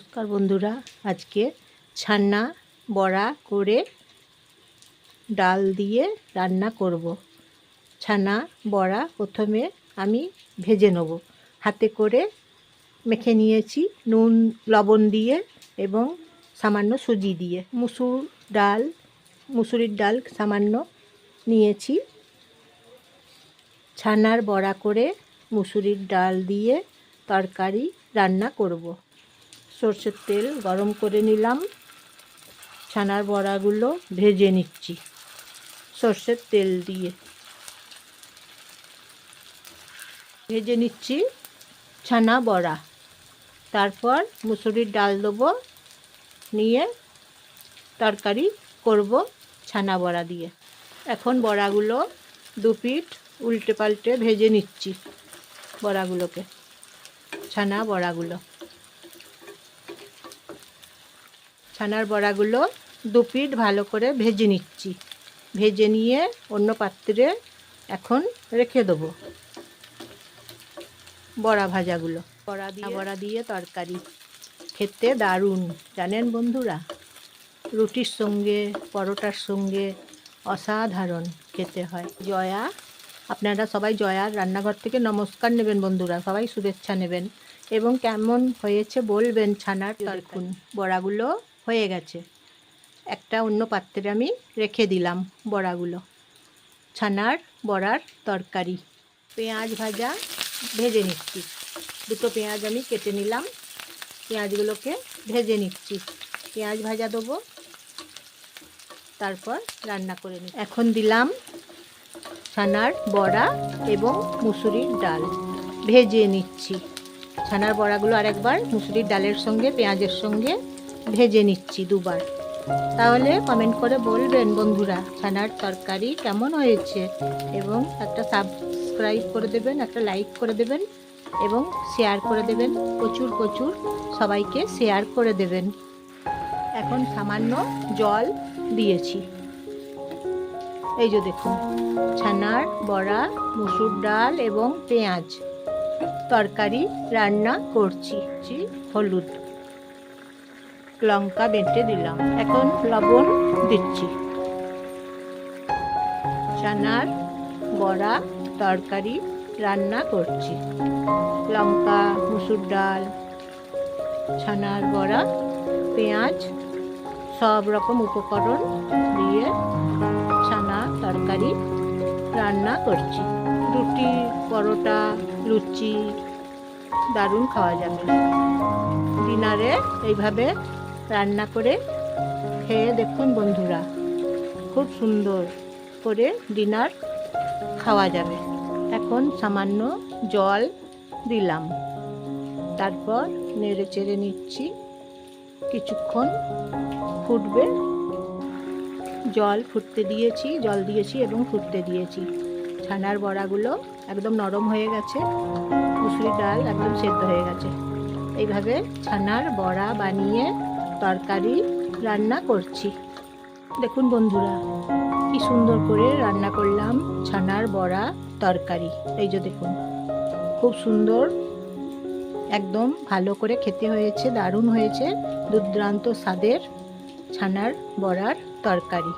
নমস্কার বন্ধুরা, আজকে ছানা বড়া করে ডাল দিয়ে রান্না করব। ছানা বড়া প্রথমে আমি ভেজে নেব। হাতে করে মেখে নিয়েছি নুন, লবণ দিয়ে এবং সামান্য সুজি দিয়ে। মুসুর ডাল, মুসুরির ডাল সামান্য নিয়েছি। ছানার বড়া করে মুসুরির ডাল দিয়ে তরকারি রান্না করব। সর্ষের তেল গরম করে নিলাম। ছানার বড়াগুলো ভেজে নিচ্ছি। সর্ষের তেল দিয়ে ভেজে নিচ্ছি ছানা বড়া। তারপর মুসুরির ডাল দেবো, নিয়ে তরকারি করব ছানা বড়া দিয়ে। এখন বড়াগুলো দু পিঠ উল্টে পাল্টে ভেজে নিচ্ছি বড়াগুলোকে, ছানা বড়াগুলো। ছানার বড়াগুলো দু পিঠ ভালো করে ভেজে নিচ্ছি। ভেজে নিয়ে অন্য পাত্রে এখন রেখে দেবো বড়া ভাজাগুলো। বড়া দিয়ে বড়া দিয়ে তরকারি। খেতে দারুণ। জানেন বন্ধুরা রুটির সঙ্গে পরোটার সঙ্গে অসাধারণ খেতে হয়। জয়া আপনারা সবাই জয়ার রান্নাঘর থেকে নমস্কার নেবেন বন্ধুরা সবাই শুভেচ্ছা নেবেন। এবং কেমন হয়েছে বলবেন ছানার তরকুন বড়াগুলো হয়ে গেছে। একটা অন্য পাত্রে আমি রেখে দিলাম বড়াগুলো। ছানার বড়ার তরকারি। পেঁয়াজ ভাজা ভেজে নিচ্ছি। দুটো পেঁয়াজ আমি কেটে নিলাম। পেঁয়াজগুলোকে ভেজে নিচ্ছি। পেঁয়াজ ভাজা দেবো। তারপর রান্না করে নিই এখন দিলাম ছানার বড়া এবং মুসুরির ডাল। ভেজে নিচ্ছি। ছানার বড়াগুলো আরেকবার মুসুরির ডালের সঙ্গে, পেঁয়াজের সঙ্গে ভেজে নিচ্ছি দুবার। তাহলে কমেন্ট করে বলবেন, বন্ধুরা, ছানার তরকারি কেমন হয়েছে? এবং একটা সাবস্ক্রাইব করে দেবেন, একটা লাইক করে দেবেন এবং শেয়ার করে দেবেন। প্রচুর প্রচুর সবাইকে শেয়ার করে দেবেন। এখন সামান্য জল দিয়েছি। এই যে দেখুন, ছানার বড়া, মুসুর ডাল এবং পেঁয়াজ। তরকারি রান্না করছি হলুদ। লঙ্কা বেটে দিলাম। এখন লবণ দিচ্ছি। চানার বড়া তরকারি রান্না করছি। লঙ্কা, মুসুর ডাল, ছানার বড়া, পেঁয়াজ, সব রকম উপকরণ দিয়ে ছানা তরকারি রান্না করছি। রুটি, পরোটা, লুচি, দারুণ খাওয়া যাবে। ডিনারে এইভাবে রান্না করে খেয়ে দেখুন বন্ধুরা, খুব সুন্দর করে ডিনার খাওয়া যাবে। এখন সামান্য জল দিলাম। তারপর নেড়ে চেড়ে নিচ্ছি। কিছুক্ষণ ফুটবে। জল ফুটতে দিয়েছি, জল দিয়েছি এবং ফুটতে দিয়েছি। ছানার বড়াগুলো একদম নরম হয়ে গেছে মুসুরি ডাল একদম সেদ্ধ হয়ে গেছে। এইভাবে ছানার বড়া বানিয়ে তরকারি রান্না করছি। দেখুন বন্ধুরা, কি সুন্দর করে রান্না করলাম ছানার বড়া তরকারি। এই যে দেখুন, খুব সুন্দর, একদম ভালো করে খেতে হয়েছে, দারুণ হয়েছে, দুর্দান্ত স্বাদের ছানার বড়ার তরকারি।